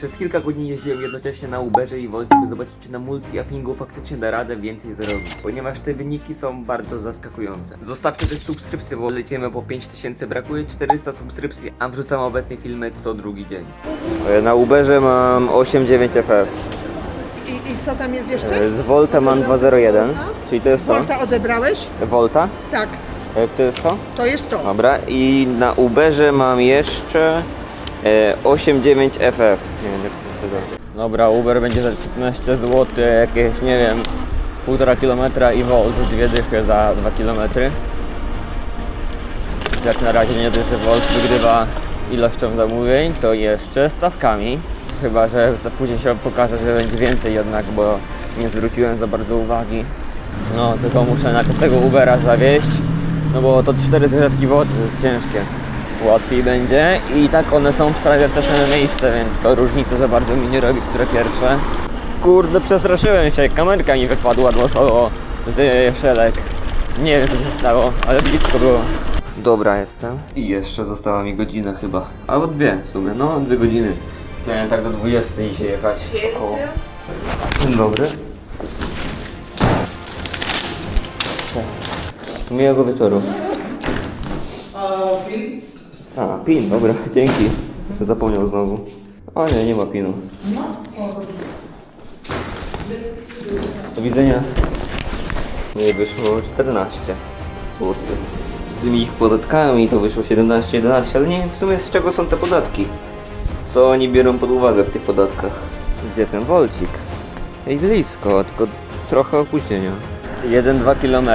Przez kilka godzin jeździłem jednocześnie na Uberze i Wolcie, by zobaczyć czy na multi-appingu faktycznie da radę więcej zarobić, ponieważ te wyniki są bardzo zaskakujące. Zostawcie też subskrypcję, bo lecimy po 5000, brakuje 400 subskrypcji, a wrzucam obecnie filmy co drugi dzień. Na Uberze mam 8,9 FF, I, I co tam jest jeszcze? z Volta mam 201, czyli to jest to. Volta odebrałeś? Volta? Tak, To jest to? to jest to. Dobra, i na Uberze mam jeszcze e, 8,9 FF. Nie wiem jak to się da. Dobra, Uber będzie za 15 zł, jakieś nie wiem, 1,5 km i Volt, dwie dychy za 2 km. Jak na razie nie dość, że Volt wygrywa ilością zamówień, to jeszcze stawkami. Chyba, że za później się pokaże, że będzie więcej jednak, bo nie zwróciłem za bardzo uwagi. No, tylko muszę najpierw tego Ubera zawieść, no bo to cztery zgrzewki wody, to jest ciężkie. Łatwiej będzie i tak one są prawie w te same miejsce, więc to różnicy za bardzo mi nie robi, które pierwsze. Kurde, przestraszyłem się, kamerka mi wypadła losowo z szelek. Nie wiem co się stało, ale blisko było. Dobra jestem. I jeszcze została mi godzina chyba. Albo dwie w sumie, no dwie godziny. Chciałem tak do 20 dzisiaj jechać. Około. Dzień dobry. Miłego wieczoru. Pin? A, pin, dobra, dzięki. Zapomniał znowu. O nie, nie ma pinu. Do widzenia. I wyszło 14 zł. Z tymi ich podatkami to wyszło 17, 11, ale nie wiem w sumie z czego są te podatki. Co oni biorą pod uwagę w tych podatkach. Gdzie ten wolcik? Ej, blisko, tylko trochę opóźnienia. 1-2 km.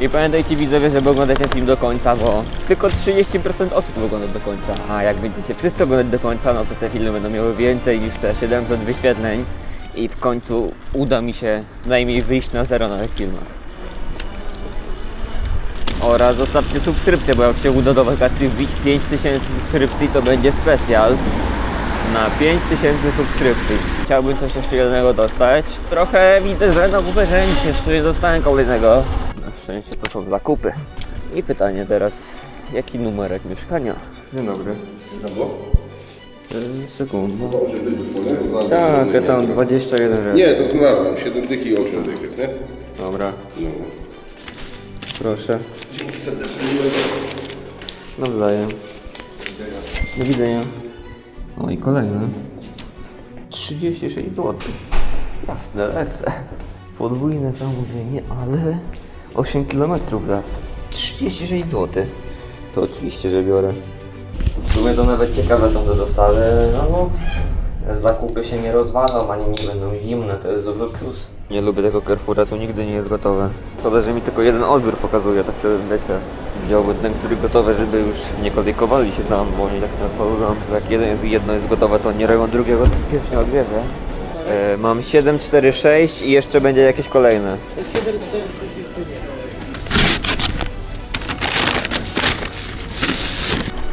I pamiętajcie widzowie, żeby oglądać ten film do końca, bo tylko 30% osób ogląda do końca. A jak będziecie wszyscy oglądać do końca, no to te filmy będą miały więcej niż te 700 wyświetleń. I w końcu uda mi się najmniej wyjść na zero na tych filmach. Oraz zostawcie subskrypcję, bo jak się uda do wakacji wbić 5000 subskrypcji, to będzie specjal na 5000 subskrypcji. Chciałbym coś jeszcze jednego dostać. Trochę widzę, że na nic jeszcze nie dostałem kolejnego. Szczęście to są zakupy. I pytanie teraz, jaki numerek mieszkania? Dzień dobry. Yy, Sekundę. Tak, ja tam 21 razy. Nie, to znalazłem. 7 dych i 8 dych jest, nie? Dobra, No. proszę. Dzięki serdecznie. miłego. Nawzajem. Do widzenia. O i kolejne. 36 zł. Jasne, lecę. Podwójne zamówienie, ale 8 km za 36 zł. To oczywiście, że biorę. W sumie to nawet ciekawe są te dostawy. No, no zakupy się nie rozwalą, ani nie będą zimne, to jest duży plus. Nie lubię tego Carrefoura, to nigdy nie jest gotowe. Szkoda, że mi tylko jeden odbiór pokazuje, tak to wiecie. Wziąłbym ten, który gotowy, żeby już nie kodykowali się tam, bo oni tak nas robią. że Jak jeden jest, jedno jest gotowe, to nie robią drugiego, pierwszy odbierze. E, mam 7, 4, 6 i jeszcze będzie jakieś kolejne. 7, 4, 6 jeszcze nie.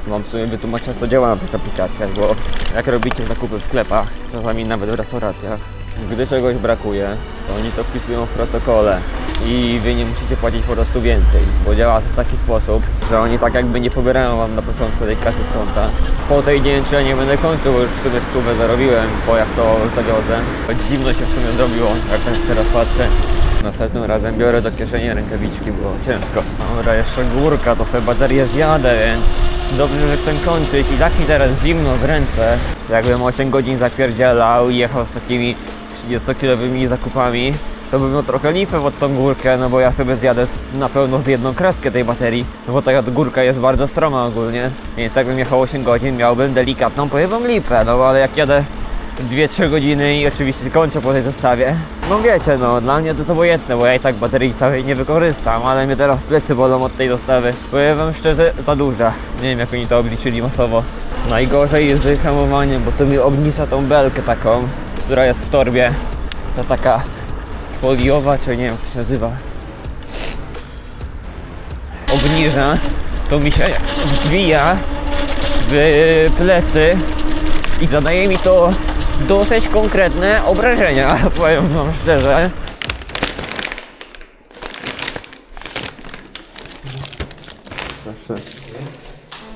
Wam w sumie wytłumaczę, jak to działa na tych aplikacjach, bo jak robicie zakupy w sklepach, czasami nawet w restauracjach, gdy czegoś brakuje, to oni to wpisują w protokole i wy nie musicie płacić po prostu więcej, bo działa to w taki sposób, że oni tak jakby nie pobierają wam na początku tej kasy z konta. Po tej nie ja nie będę kończył, bo już w sumie stówę zarobiłem, po jak to zawiozę. Zimno się w sumie zrobiło, jak tak teraz patrzę. Następnym razem biorę do kieszeni rękawiczki, bo ciężko. Dobra, jeszcze górka, to sobie baterię zjadę, więc dobrze, że chcę kończyć. I tak mi teraz zimno w ręce. Jakbym 8 godzin zapierdzielał i jechał z takimi 30-kilowymi zakupami, to bym miał trochę lipę pod tą górkę, no bo ja sobie zjadę na pewno z jedną kreskę tej baterii, no bo ta górka jest bardzo stroma ogólnie, więc jakbym jechał 8 godzin, miałbym delikatną, wam lipę, no ale jak jadę 2-3 godziny i oczywiście kończę po tej dostawie. No wiecie, no dla mnie to jest obojętne, bo ja i tak baterii całej nie wykorzystam, ale mnie teraz plecy bolą od tej dostawy. Powiem wam szczerze, za duża. Nie wiem jak oni to obliczyli masowo. Najgorzej jest z hamowaniem, bo to mi obniża tą belkę taką, która jest w torbie. Ta taka foliowa, czy nie wiem jak to się nazywa. Obniża, to mi się wbija w plecy i zadaje mi to dosyć konkretne obrażenia, powiem wam szczerze. Proszę.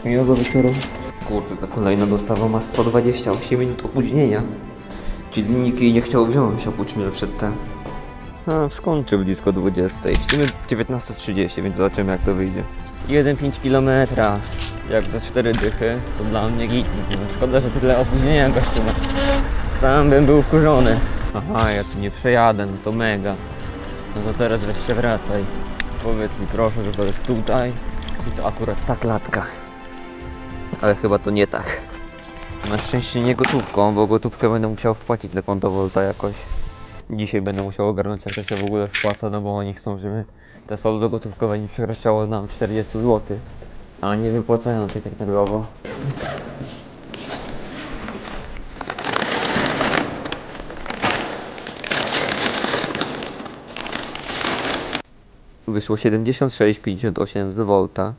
Miłego wieczoru. Kurde, ta kolejna dostawa ma 128 minut opóźnienia. Jej nie chciał wziąć oprócz mnie przedtem. A, skończy blisko 20. Śpimy 19.30, więc zobaczymy jak to wyjdzie. 1,5 km. Jak za 4 dychy, to dla mnie git. No, Szkoda, że tyle opóźnienia gościu. Sam bym był wkurzony. Aha, ja tu nie przejadę, no to mega. No to teraz weź się wracaj. Powiedz mi proszę, że to jest tutaj. I to akurat ta klatka. Ale chyba to nie tak. Na szczęście nie gotówką, bo gotówkę będę musiał wpłacić na konto Volta jakoś. Dzisiaj będę musiał ogarnąć jak to się w ogóle wpłaca, no bo oni chcą, żeby te saldo gotówkowe nie przekraczało nam 40 zł. A nie wypłacają tej tak nagrowo. Wyszło 76,58 z Volta.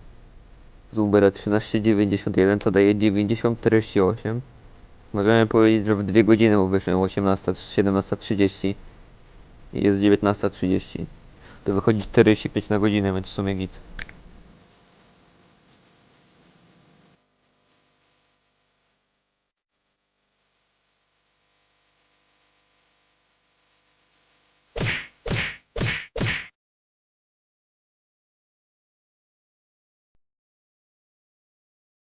Z Ubera 13,91 co daje 90,48. Możemy powiedzieć, że w 2 godziny wyszłem 18, 17.30 i jest 19.30. To wychodzi 45 na godzinę, więc w sumie git.